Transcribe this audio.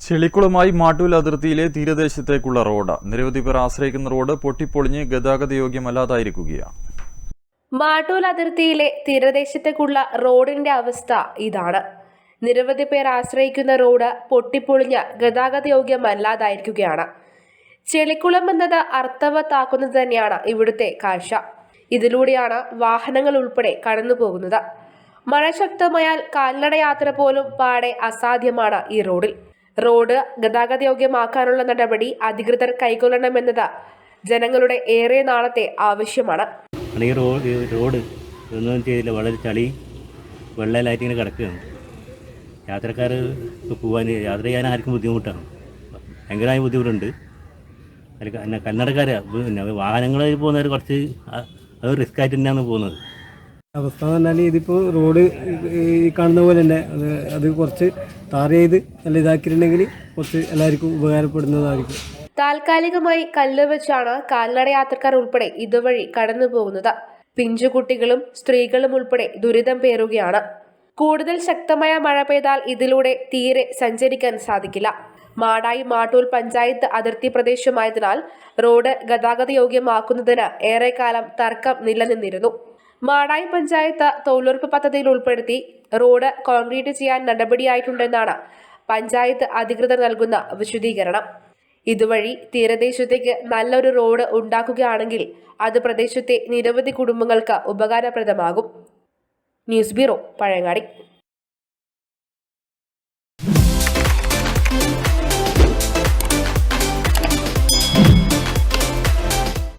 ചെളിക്കുളമായി മാട്ടൂൽ അതിർത്തിയിലെ തീരദേശത്തേക്കുള്ള റോഡ്. നിരവധി പേർ ആശ്രയിക്കുന്ന റോഡ് പൊട്ടിപ്പൊളിഞ്ഞ് ഗതാഗത യോഗ്യമല്ലാതായിരിക്കുകയാണ് മാട്ടൂൽ അതിർത്തിയിലെ തീരദേശത്തേക്കുള്ള റോഡിന്റെ അവസ്ഥ ഇതാണ്. നിരവധി പേർ ആശ്രയിക്കുന്ന റോഡ് പൊട്ടിപ്പൊളിഞ്ഞ് ഗതാഗത യോഗ്യമല്ലാതായിരിക്കുകയാണ് ചെളിക്കുളം എന്നത് അർത്ഥവത്താക്കുന്നത് തന്നെയാണ് ഇവിടുത്തെ കാഴ്ച. ഇതിലൂടെയാണ് വാഹനങ്ങൾ ഉൾപ്പെടെ കടന്നു പോകുന്നത്. മഴ ശക്തമായാൽ കാൽനട യാത്ര പോലും പാടെ അസാധ്യമാണ് ഈ റോഡിൽ. റോഡ് ഗതാഗത യോഗ്യമാക്കാനുള്ള നടപടി അധികൃതർ കൈക്കൊള്ളണമെന്നത് ജനങ്ങളുടെ ഏറെ നാളത്തെ ആവശ്യമാണ്. ഈ റോഡ് റോഡ് ഒന്നും ചെയ്തില്ല വളരെ ചളി വെള്ളയിലായിട്ട് ഇങ്ങനെ കിടക്കുകയാണ്. യാത്രക്കാർ പോകാൻ യാത്ര ചെയ്യാൻ ആർക്കും ബുദ്ധിമുട്ടാണ്. ഭയങ്കരമായ ബുദ്ധിമുട്ടുണ്ട്. അല്ല ക- പിന്നെ കന്നടക്കാർ പിന്നെ വാഹനങ്ങളിൽ പോകുന്നവർ കുറച്ച് അത് റിസ്ക് ആയിട്ട് തന്നെയാണ് പോകുന്നത്. അവസ്ഥ എന്ന് പറഞ്ഞാൽ ഇതിപ്പോൾ റോഡ് ഈ കാണുന്ന പോലെ തന്നെ അത് അത് കുറച്ച് ടാർ ചെയ്ത് നല്ല ഇതാക്കിയിട്ടുണ്ടെങ്കിൽ കുറച്ച് എല്ലാവർക്കും ഉപകാരപ്പെടുന്നതായിരിക്കും. താൽക്കാലികമായി കല്ല് വെച്ചാണ് കാൽനട യാത്രക്കാർ ഉൾപ്പെടെ ഇതുവഴി കടന്നു പോകുന്നത്. പിഞ്ചുകുട്ടികളും സ്ത്രീകളും ഉൾപ്പെടെ ദുരിതം പേറുകയാണ്. കൂടുതൽ ശക്തമായ മഴ പെയ്താൽ ഇതിലൂടെ തീരെ സഞ്ചരിക്കാൻ സാധിക്കില്ല. മാടായി മാട്ടൂൽ പഞ്ചായത്ത് അതിർത്തി പ്രദേശമായതിനാൽ റോഡ് ഗതാഗത യോഗ്യമാക്കുന്നതിന് ഏറെക്കാലം തർക്കം നിലനിന്നിരുന്നു. മാടായി പഞ്ചായത്ത് തൊഴിലുറപ്പ് പദ്ധതിയിൽ ഉൾപ്പെടുത്തി റോഡ് കോൺക്രീറ്റ് ചെയ്യാൻ നടപടിയായിട്ടുണ്ടെന്നാണ് പഞ്ചായത്ത് അധികൃതർ നൽകുന്ന വിശദീകരണം. ഇതുവഴി തീരദേശത്തേക്ക് നല്ലൊരു റോഡ് ഉണ്ടാക്കുകയാണെങ്കിൽ അത് പ്രദേശത്തെ നിരവധി കുടുംബങ്ങൾക്ക് ഉപകാരപ്രദമാകും. News bureau Pazhayangadi.